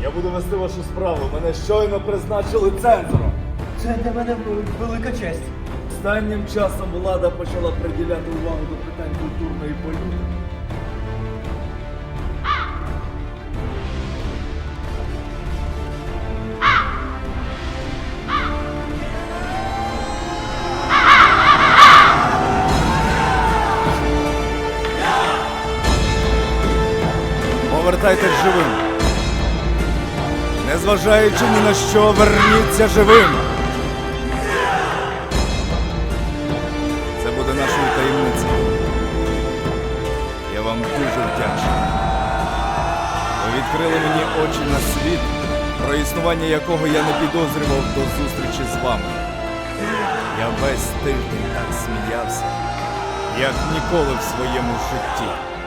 Я буду вести вашу справу. Мене щойно призначили цензором. Це для мене велика честь. Останнім часом влада почала приділяти увагу до питань культурної політики. Повертайтесь живим. Незважаючи ні на що, верніться живим. Це буде нашою таємницею. Я вам дуже вдячний. Ви відкрили мені очі на світ, про існування якого я не підозрював до зустрічі з вами. Я весь тиждень так сміявся, як ніколи в своєму житті.